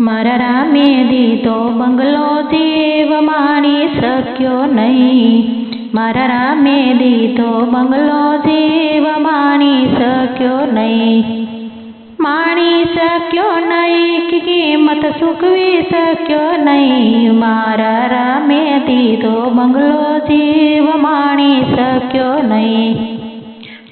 મારા રામે દીધો બંગલો દેવ માણી શક્યો નહીં. મારા રામે દીધો બંગલો દેવ માણી શક્યો નહીં. માણી શક્યો નહીં કે કિંમત ચૂકવી શક્યો નહીં. મારા રામે દીધો બંગલો જીવ માણી શક્યો નહીં.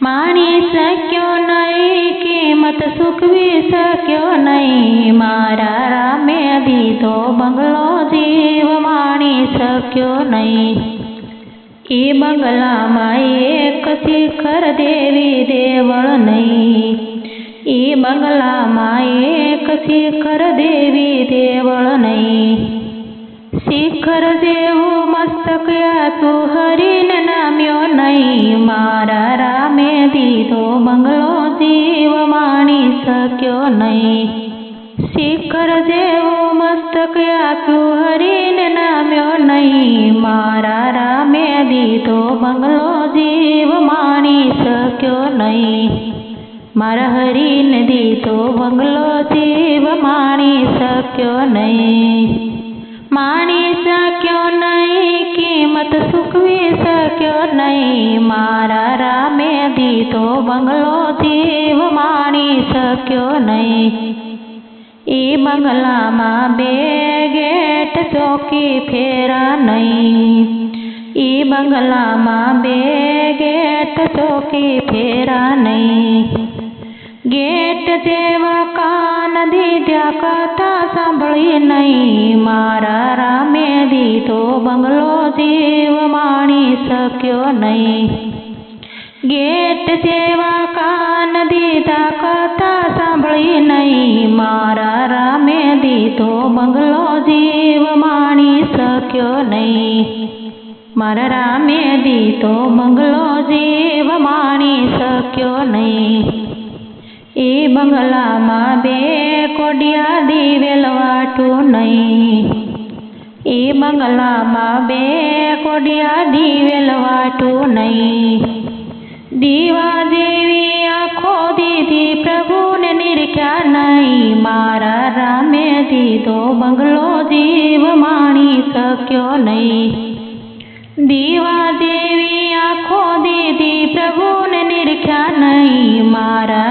માણી શક્યો નહીં, કિંમત સુખવી શક્યો નહીં. મારા રામે દીધો બંગલો જીવ માણી શક્યો નહીં. એ બંગલામાં એક શિખર દેવી દેવળ નહીં. એ બંગલામાં એક શિખર દેવી દેવળ નહીં. શિખર જેવું મસ્તક તું હરીને નામ્યો નહીં. મારા રામે દીધો બંગલો જીવ માણી શક્યો નહીં. શિખર જેવું મસ્તક તું હરીને નામ્યો નહીં. મારા રામે દીધો બંગલો જીવ માણી શક્યો નહીં. મારા હરીને દીધો બંગલો જીવ માણી શક્યો નહીં. માણી શક્યો નહીં, કિંમત સુકવી શક્યો નહીં. મારા રામે દીધો બંગલો જીવ માણી શક્યો નહીં. એ બંગલામાં બે ગેટ ચોકી ફેરા નહીં. એ બંગલામાં બે ગેટ ચોકી ફેરા નહીં. ગેટ જેવા કાન દીધા કથા સાંભળી નહીં. મારા રામે દીધો બંગલો જીવ માણી શક્યો નહીં. ગેટ જેવા કાન દીધા કથા સાંભળી નહીં. મારા રામે દીધો બંગલો જીવ માણી શક્યો નહીં. મારા રામે દીધો બંગલો જીવ માણી શક્યો નહીં. એ બંગલામાં બે કોડિયા દિવેલ વાટું નહીં. એ બંગલામાં બે કોડિયા દિવેલ વાટું નહીં. દીવા જેવી આખો દીધી પ્રભુને નિરખ્યા નહીં. મારા રામે દીધો બંગલો જીવ માણી શક્યો નહીં. દીવા જેવી આખો દીધી પ્રભુને નિરખ્યા નહીં. મારા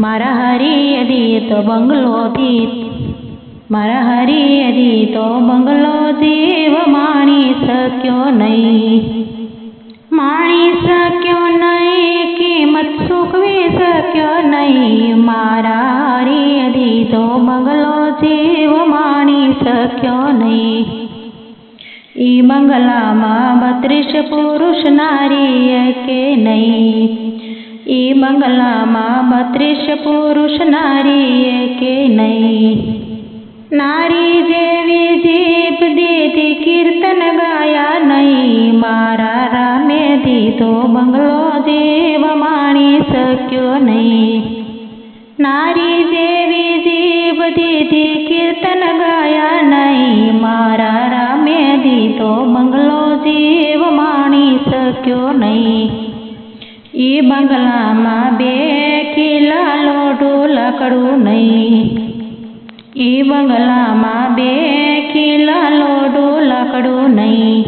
મારા હરિએ તો બંગલો દીત મારા હરિએ તો બંગલો દેવ માણી શક્યો નહીં. માણી શક્યો નહીં, કિંમત સુખવી શક્યો નહીં. મારા હરિએ તો બંગલો જીવ માણી શક્યો નહીં. ઈ બંગલામાં બત્રીસ પુરુષ નારી કે નહીં? ઈ બંગલામાં બત્રીસ પુરુષ નારી કે નહીં? નારી જેવી જીભ દીધી, કીર્તન ગાયા નહીં. મારા રામે દીધો બંગલો જીવ માણી શક્યો નહીં. નારી જેવી જીભ દીધી, કીર્તન ગાયા નહીં. મારા રામે દીધો બંગલો જીવ માણી શક્યો નહીં. ઈ બંગલામાં બે કિલા લોઢું લકડું નહીં. ઈ બંગલામાં બે કિલા લોઢું લકડું નહીં.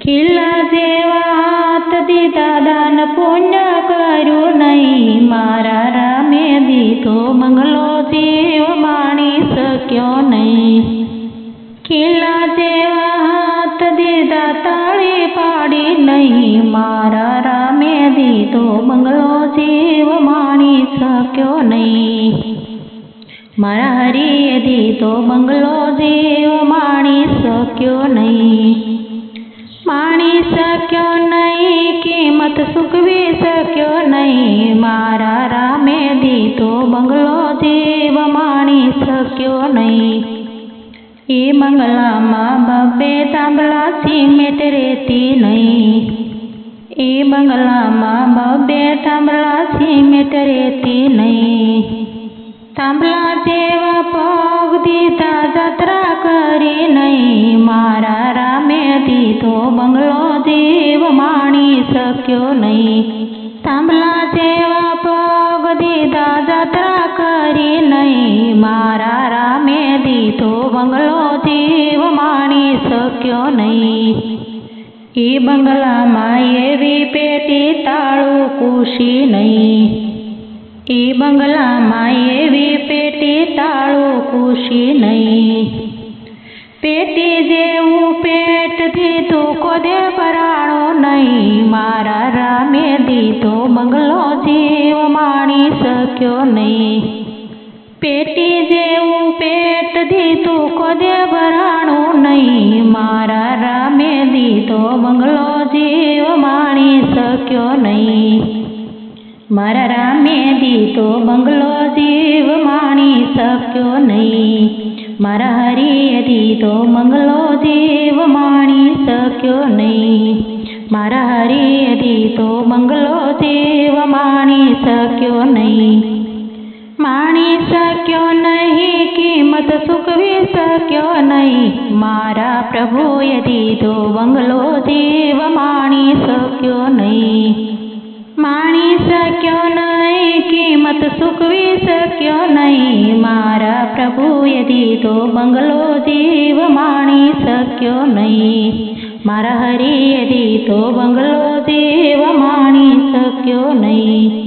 કિલ્લા જેવા હાથ દીધા દાન પુણ્ય કર્યું નહીં. મારા રામે દીધો બંગલો જીવ માણી શક્યો નહીં. કિલ્લા જેવા પાડી નહીં મારા રામે દીધો બંગલો જીવ માણી શક્યો નહીં મારા હરિએ દીધો બંગલો જીવ માણી શક્યો નહીં માણી શક્યો નહીં કિંમત સુકવી શક્યો નહીં મારા રામે દીધો બંગલો જીવ માણી શક્યો નહીં એ બંગલામાં બબે તાંબલા સિમેટ રેતી નહીં. એ બંગલામાં બબે તાંબલા સિમેન્ટ રેતી નહીં. તાંબલા જેવા પગ દીધા જત્રા કરી નહીં. મારા રામે દીધો બંગલો જીવ માણી શક્યો નહીં. તાંબલા જેવા દીધા જાત્રા કરી નહીં. મારા રામે દીધો બંગલો જીવ માણી શક્યો નહીં. ઈ બંગલામાં એવી પેટી તાળું કુશી નહીં. ઈ બંગલામાં એવી પેટી તાળું કુશી નહીં. પેટી જેવું પેટ તું કોદે પરાણો નહીં. મારા રામે દીધો બંગલો જીવ માણી શક્યો નહીં. પેટી જેવું પેટ દીધું કોદે ભરાણું નહીં. મારા રામે દીધો બંગલો જીવ માણી શક્યો નહીં. મારા રામે દીધો બંગલો જીવ માણી શક્યો નહીં. મારા હરિએ દીધો બંગલો જીવ શક્યો નહીં. મારા હરિએ તો બંગલો દેવ માણી શક્યો નહીં. માણી શક્યો નહીં, કિંમત ચૂકવી શક્યો નહીં. મારા પ્રભુએ દીધો બંગલો દેવ માણી શક્યો નહીં. માણી શક્યો નહીં, કિંમત ચૂકવી શક્યો નહીં. મારા પ્રભુએ દીધો બંગલો દેવ માણી શક્યો નહીં. મારા હરિએ તો બંગલો દેવ માણી શક્યો નહીં.